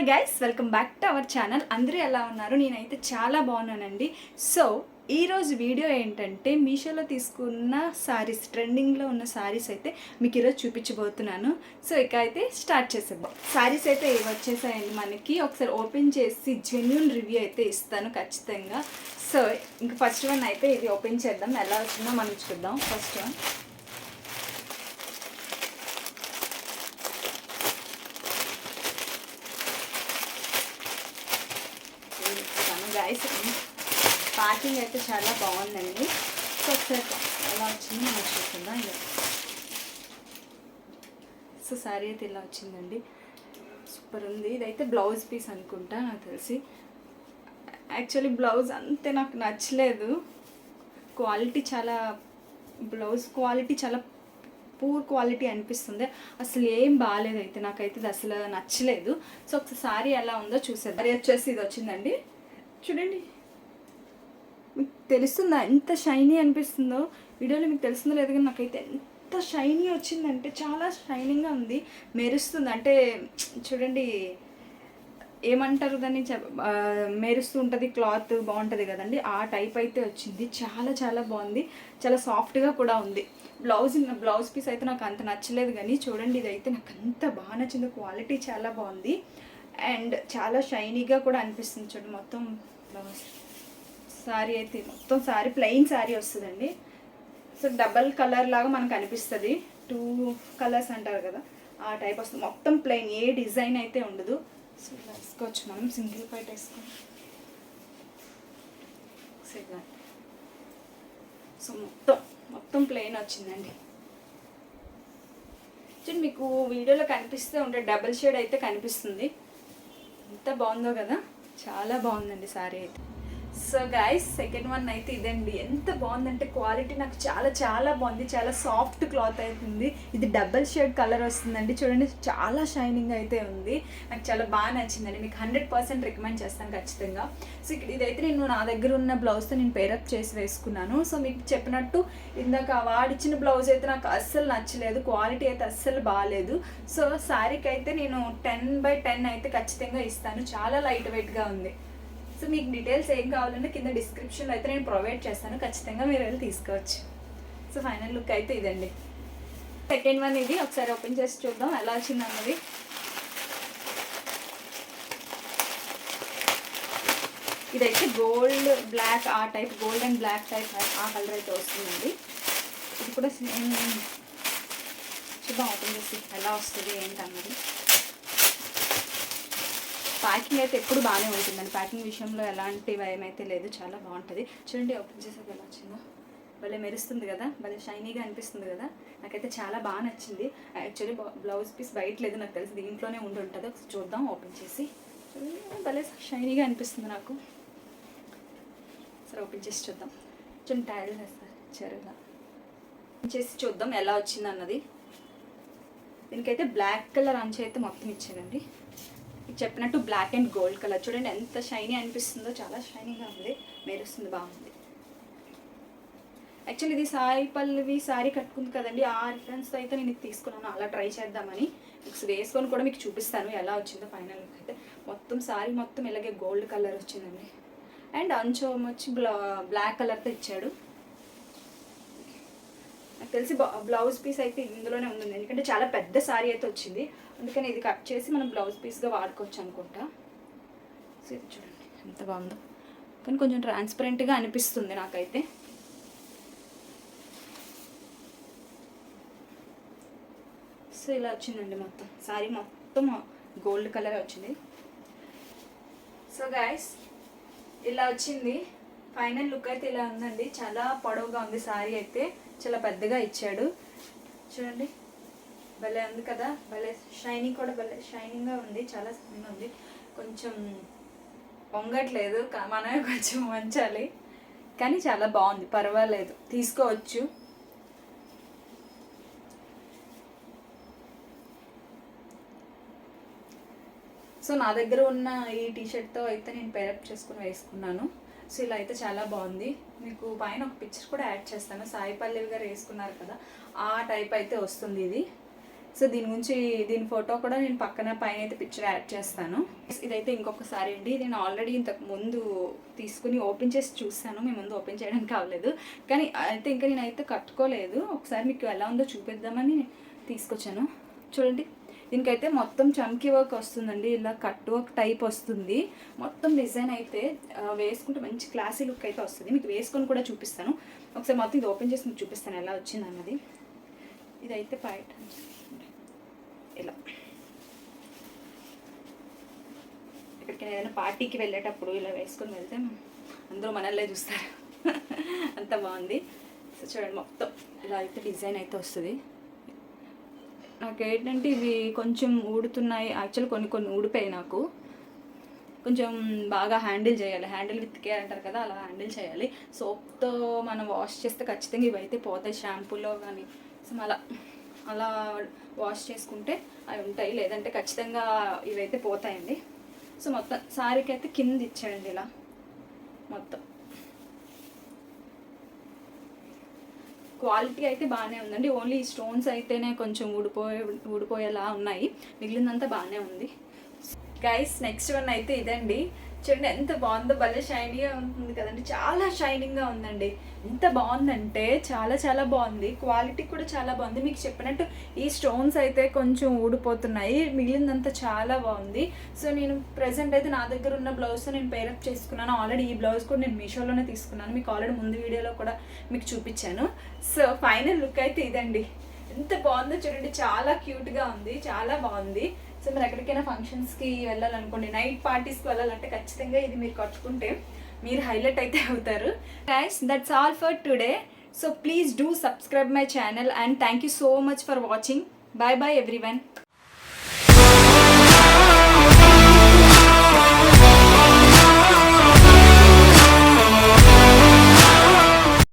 Hi guys welcome back to our channel అందరూ ఎలా ఉన్నారు? నేనైతే చాలా బాగున్నానండి. సో ఈరోజు వీడియో ఏంటంటే మీషోలో తీసుకున్న సారీస్ ట్రెండింగ్లో ఉన్న శారీస్ అయితే మీకు ఈరోజు చూపించబోతున్నాను. సో ఇక అయితే స్టార్ట్ చేసేద్దాం. సారీస్ అయితే ఇవి వచ్చేసాయండి మనకి? ఒకసారి ఓపెన్ చేసి జెన్యున్ రివ్యూ అయితే ఇస్తాను ఖచ్చితంగా. సో ఇంక ఫస్ట్ వన్ అయితే ఇది ఓపెన్ చేద్దాం. ఎలా వచ్చిందో మనం చూద్దాం. ఫస్ట్ వన్ గైస్ ప్యాకింగ్ అయితే చాలా బాగుందండి. సో ఒకసారి ఎలా వచ్చిందో మనం చూసుకుందాం. ఇలా సో శారీ అయితే ఇలా వచ్చిందండి. సూపర్ ఉంది. ఇదైతే బ్లౌజ్ పీస్ అనుకుంటా నాకు తెలిసి. యాక్చువల్లీ బ్లౌజ్ అంతే నాకు నచ్చలేదు. క్వాలిటీ చాలా బ్లౌజ్ క్వాలిటీ చాలా పూర్ క్వాలిటీ అనిపిస్తుంది. అసలు ఏం బాగాలేదు అయితే నాకైతే. అసలు నచ్చలేదు. సో ఒకసారి సారీ ఎలా ఉందో చూసేది వచ్చేసి ఇది వచ్చిందండి. చూడండి. మీకు తెలుస్తుందా ఎంత షైనీ అనిపిస్తుందో? వీడియోలో మీకు తెలుస్తుందో లేదు కానీ నాకైతే ఎంత షైనీ వచ్చిందంటే చాలా షైనింగ్గా ఉంది. మెరుస్తుంది. అంటే చూడండి ఏమంటారు దాన్ని? మెరుస్తూ ఉంటుంది క్లాత్ బాగుంటుంది కదండి. ఆ టైప్ అయితే వచ్చింది. చాలా చాలా బాగుంది. చాలా సాఫ్ట్గా కూడా ఉంది. బ్లౌజ్ బ్లౌజ్ పీస్ అయితే నాకు అంత నచ్చలేదు కానీ చూడండి ఇదైతే నాకు అంత బాగా నచ్చింది. క్వాలిటీ చాలా బాగుంది. అండ్ చాలా షైనీగా కూడా అనిపిస్తుంది చూడండి మొత్తం బ్లౌజ్ శారీ అయితే మొత్తం శారీ ప్లెయిన్ శారీ వస్తుందండి. సో డబల్ కలర్ లాగా మనకు అనిపిస్తుంది. టూ కలర్స్ అంటారు కదా ఆ టైప్ వస్తుంది. మొత్తం ప్లెయిన్ ఏ డిజైన్ అయితే ఉండదు. సో ఇలా వేసుకోవచ్చు మనం సింగిల్ పైట్ వేసుకో. సో మొత్తం మొత్తం ప్లెయిన్ వచ్చిందండి. చూడండి మీకు వీడియోలో కనిపిస్తే ఉంటే డబుల్ షేడ్ అయితే కనిపిస్తుంది. ఎంత బాగుందో కదా. చాలా బాగుందండి సారీ అయితే. సో గైస్ సెకండ్ వన్ అయితే ఇదండి. ఎంత బాగుందంటే క్వాలిటీ నాకు చాలా చాలా బాగుంది. చాలా సాఫ్ట్ క్లాత్ అవుతుంది ఇది డబల్ షేడ్ కలర్ వస్తుందండి. చూడండి చాలా షైనింగ్ అయితే ఉంది. నాకు చాలా బాగా నచ్చిందండి. మీకు హండ్రెడ్ పర్సెంట్ రికమెండ్ చేస్తాను ఖచ్చితంగా. సో ఇక్కడ ఇదైతే నేను నా దగ్గర ఉన్న బ్లౌజ్తో నేను పేరప్ చేసి వేసుకున్నాను. సో మీకు చెప్పినట్టు ఇందాక వాడిచ్చిన బ్లౌజ్ అయితే నాకు అస్సలు నచ్చలేదు. క్వాలిటీ అయితే అస్సలు బాగాలేదు సో శారీకి అయితే నేను టెన్ బై టెన్ అయితే ఖచ్చితంగా ఇస్తాను. చాలా లైట్ వెయిట్గా ఉంది. సో మీకు డీటెయిల్స్ ఏం కావాలంటే కింద డిస్క్రిప్షన్లో అయితే నేను ప్రొవైడ్ చేస్తాను. ఖచ్చితంగా మీరు వెళ్ళి తీసుకోవచ్చు. సో ఫైనల్ లుక్ అయితే ఇదండి. సెకండ్ వన్ ఇది. ఒకసారి ఓపెన్ చేసి చూద్దాం ఎలా వచ్చింది అన్నది. ఇదైతే గోల్డ్ బ్లాక్ ఆ type gold and black type ఆ కలర్ అయితే వస్తుందండి. ఇది కూడా సేమ్ చూద్దాం ఓపెన్ చేసి ఎలా వస్తుంది ఏంటి అన్నది. ప్యాకింగ్ అయితే ఎప్పుడు బాగానే ఉంటుందండి. ప్యాకింగ్ విషయంలో ఎలాంటి భయం అయితే లేదు. చాలా బాగుంటుంది. చూడండి ఓపెన్ చేసాక ఎలా వచ్చిందో భలే మెరుస్తుంది కదా. భలే షైనీగా అనిపిస్తుంది కదా. నాకైతే చాలా బాగా నచ్చింది. యాక్చువల్లీ బ్లౌజ్ పీస్ బయట లేదు నాకు తెలిసి. దీంట్లోనే ఉండి ఉంటుంది. ఒకసారి చూద్దాం. ఓపెన్ చేసి. చూడండి భలే షైనీగా అనిపిస్తుంది నాకు. సరే ఓపెన్ చేసి చూద్దాం. చూడండి టైల్ వేస్తారు చెరువుగా చేసి చూద్దాం ఎలా వచ్చింది అన్నది దీనికైతే బ్లాక్ కలర్ అంచు అయితే మొత్తం ఇచ్చానండి. మీకు చెప్పినట్టు బ్లాక్ అండ్ గోల్డ్ కలర్ చూడండి ఎంత షైనీ అనిపిస్తుందో చాలా షైనీగా ఉంది. మెరుస్తుంది బాగుంది. యాక్చువల్లీ ఇది సాయి పల్లవి సారీ కట్టుకుంది కదండి. ఆ రిఫరెన్స్తో అయితే నేను ఇది తీసుకున్నాను. అలా ట్రై చేద్దామని. మీకు వేసుకొని కూడా మీకు చూపిస్తాను ఎలా వచ్చిందో ఫైనల్ అయితే. మొత్తం సారీ మొత్తం ఇలాగే గోల్డ్ కలర్ వచ్చిందండి. అండ్ అంచు వచ్చి బ్లా బ్లాక్ కలర్తో ఇచ్చాడు. నాకు తెలిసి బ్లౌజ్ పీస్ అయితే ఇందులోనే ఉంది ఎందుకంటే చాలా పెద్ద సారీ అయితే వచ్చింది. అందుకని ఇది కట్ చేసి మనం బ్లౌజ్ పీస్గా వాడుకోవచ్చు అనుకుంటా. సో ఇది చూడండి ఎంత బాగుందో. కానీ కొంచెం ట్రాన్స్పరెంట్గా అనిపిస్తుంది నాకైతే. సో ఇలా వచ్చిందండి మొత్తం. సారీ మొత్తం గోల్డ్ కలర్ వచ్చింది. సో గాయస్ ఇలా వచ్చింది. ఫైనల్ లుక్ అయితే ఇలా ఉందండి. చాలా పొడవుగా ఉంది సారీ అయితే. చాలా పెద్దగా ఇచ్చాడు. చూడండి. భలే ఉంది కదా. భలే షైనింగ్ కూడా భలే షైనింగ్గా ఉంది. చాలా షైనింగ్ ఉంది. కొంచెం పొంగట్లేదు. మనమే కొంచెం వంచాలి. కానీ చాలా బాగుంది. పర్వాలేదు. తీసుకోవచ్చు. సో నా దగ్గర ఉన్న ఈ టీషర్ట్తో అయితే నేను పేరప్ చేసుకుని వేసుకున్నాను. సో ఇలా అయితే చాలా బాగుంది. మీకు పైన ఒక పిక్చర్ కూడా యాడ్ చేస్తాను. సాయి పల్లవి గారు వేసుకున్నారు కదా ఆ టైప్ అయితే వస్తుంది ఇది. సో దీని గురించి దీని ఫోటో కూడా నేను పక్కన పైన అయితే పిక్చర్ యాడ్ చేస్తాను. ఇదైతే ఇంకొకసారి అండి. నేను ఆల్రెడీ ఇంతకు ముందు తీసుకుని ఓపెన్ చేసి చూస్తాను మేము ముందు ఓపెన్ చేయడానికి అవ్వలేదు కానీ అయితే ఇంకా నేనైతే కట్టుకోలేదు. ఒకసారి మీకు ఎలా ఉందో చూపిద్దామని తీసుకొచ్చాను. చూడండి. దీనికైతే మొత్తం చమ్కీ వర్క్ వస్తుందండి. ఇలా కట్ వర్క్ టైప్ వస్తుంది. మొత్తం డిజైన్ అయితే వేసుకుంటే మంచి క్లాసీ లుక్ అయితే వస్తుంది. మీకు వేసుకొని కూడా చూపిస్తాను. ఒకసారి మొత్తం ఇది ఓపెన్ చేసి మీకు చూపిస్తాను ఎలా వచ్చింది అన్నది. ఇదైతే బయట ఇలా. ఎక్కడికైనా ఏదైనా పార్టీకి వెళ్ళేటప్పుడు ఇలా వేసుకొని వెళ్తే అందరూ మనల్లే చూస్తారు. అంత బాగుంది. సో చూడండి మొత్తం ఇలా అయితే డిజైన్ అయితే వస్తుంది. నాకు ఏంటంటే ఇవి కొంచెం ఊడుతున్నాయి. యాక్చువల్ కొన్ని కొన్ని ఊడిపోయాయి నాకు. కొంచెం బాగా హ్యాండిల్ చేయాలి. హ్యాండిల్ విత్ కేర్ అంటారు కదా అలా హ్యాండిల్ చేయాలి. సోప్తో మనం వాష్ చేస్తే ఖచ్చితంగా ఇవైతే పోతాయి. షాంపూలో కానీ సో అలా అలా వాష్ చేసుకుంటే అవి ఉంటాయి. లేదంటే ఖచ్చితంగా ఇవైతే పోతాయండి. సో మొత్తం సారీకి అయితే కింద ఇచ్చాడండి ఇలా. మొత్తం. క్వాలిటీ అయితే బాగానే ఉందండి. ఓన్లీ ఈ స్టోన్స్ అయితేనే కొంచెం ఊడిపోయే ఊడిపోయేలా ఉన్నాయి. మిగిలిందంతా బాగానే ఉంది. గైస్ నెక్స్ట్ వన్ అయితే ఇదండి. చూడండి ఎంత బాగుందో భలే షైనీగా ఉంటుంది కదండి. చాలా షైనింగ్గా ఉందండి. ఎంత బాగుందంటే చాలా చాలా బాగుంది. క్వాలిటీ కూడా చాలా బాగుంది. మీకు చెప్పినట్టు ఈ స్టోన్స్ అయితే కొంచెం ఊడిపోతున్నాయి. మిగిలిందంతా చాలా బాగుంది. సో నేను ప్రజెంట్ అయితే నా దగ్గర ఉన్న బ్లౌజ్ నేను పేరప్ చేసుకున్నాను. ఆల్రెడీ ఈ బ్లౌజ్ కూడా నేను మీషోలోనే తీసుకున్నాను. మీకు ఆల్రెడీ ముందు వీడియోలో కూడా మీకు చూపించాను. సో ఫైనల్ లుక్ అయితే ఇదండి. ఎంత బాగుందో చూడండి. చాలా క్యూట్గా ఉంది. చాలా బాగుంది. సో మీరు ఎక్కడికైనా ఫంక్షన్స్కి వెళ్ళాలనుకోండి నైట్ పార్టీస్కి వెళ్ళాలంటే ఖచ్చితంగా ఇది మీరు కట్టుకుంటే మీరు హైలైట్ అయితే అవుతారు. Guys that's all for today so please do subscribe my channel and thank you so much for watching bye bye everyone